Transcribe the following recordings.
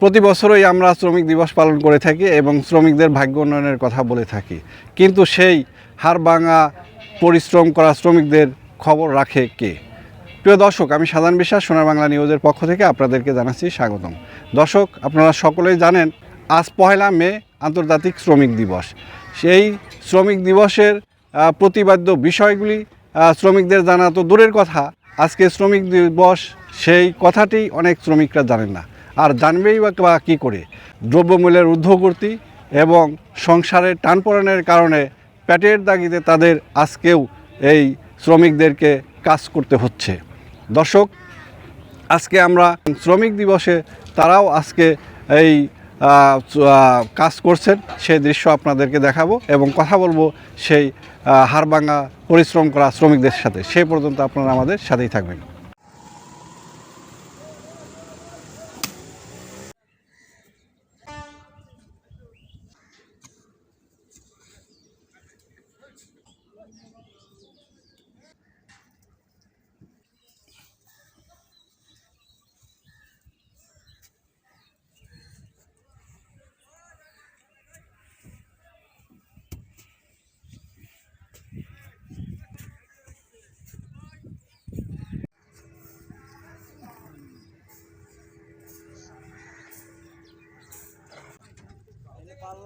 প্রতি বছরই আমরা শ্রমিক দিবস পালন করে থাকি এবং শ্রমিকদের ভাগ্য উন্নয়নের কথা বলে থাকি। কিন্তু সেই হাড়ভাঙা পরিশ্রম করা শ্রমিকদের খবর রাখে কে? প্রিয় দর্শক, আমি সাধারণ বিশ্বাস, সোনার বাংলা নিউজের পক্ষ থেকে আপনাদেরকে জানাচ্ছি স্বাগতম। দর্শক, আপনারা সকলেই জানেন, আজ পহেলা মে, আন্তর্জাতিক শ্রমিক দিবস। সেই শ্রমিক দিবসের প্রতিবাদ্য বিষয়গুলি শ্রমিকদের জানা তো দূরের কথা। আজকে শ্রমিক দিবস, সেই কথাটি অনেক শ্রমিকরা জানেন না। আর জানবেই বা কী করে? দ্রব্যমূল্যের ঊর্ধ্বগতি এবং সংসারের টানপোড়েনের কারণে পেটের দাগিতে তাদের আজকেও এই শ্রমিকদেরকে কাজ করতে হচ্ছে। দর্শক, আজকে আমরা শ্রমিক দিবসে তারাও আজকে এই কাজ করছেন, সেই দৃশ্য আপনাদেরকে দেখাবো এবং কথা বলব সেই হাড়ভাঙা পরিশ্রম করা শ্রমিকদের সাথে। সেই পর্যন্ত আপনারা আমাদের সাথেই থাকবেন।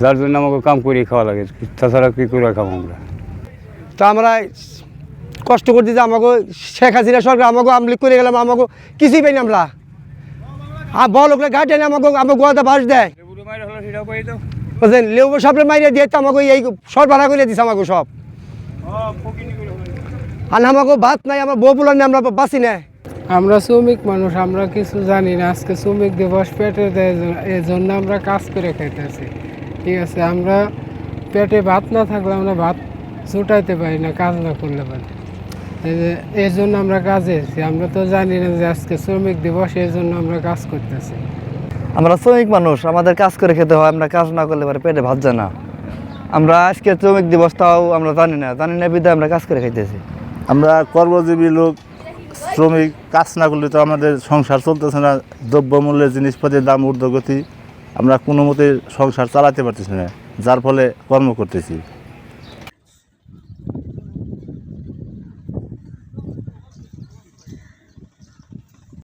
যার জন্য আমাকে কাম করে খাওয়া লাগে। তাছাড়া কী করে খাব আমরা? তো আমরা কষ্ট করতে যে আমাকে শেখ হাসিনা সরকার আমাকে আমলিক করে গেলাম আমাকে কিছুই পাইনি আমরা। আর বড় লোকরা গাড়ি এনে আমাকে আমাকে গোয়াতে বাস দেয়। বুঝলেন লেবু সবরে মারিয়ে দিয়ে তো আমাকে এই সব ভাড়া করে দিছে আমাকে সব। আর আমাকে ভাত নাই আমার বউ বলার নেই আমরা বাঁচি না। আমরা শ্রমিক মানুষ আমরা কিছু জানি না। আজকে শ্রমিক দিবস পেটে দেয় জ- এই জন্য আমরা কাজ করে খাইতেছি। ঠিক আছে আমরা পেটে ভাত না থাকলে আমরা ভাত জোটাইতে পারি না কাজ না করলে পারি। এই জন্য আমরা কাজে এসেছি আমরা তো জানি না যে আজকে শ্রমিক দিবস এই জন্য আমরা কাজ করতেছি। আমরা শ্রমিক মানুষ আমাদের কাজ করে খেতে হয় আমরা কাজ না করলে পারে পেটে ভাত যায় না। আমরা আজকে শ্রমিক দিবস তাও আমরা জানি না। জানি না বিদায় আমরা কাজ করে খাইতেছি। আমরা কর্মজীবী লোক শ্রমিক কাজ না করলে তো আমাদের সংসার চলতেছে না। দ্রব্যমূল্যের জিনিসপাতির দাম ঊর্ধ্বগতি আমরা কোনো মতে সংসার চালাতে পারতেছি না যার ফলে কর্ম করতেছি।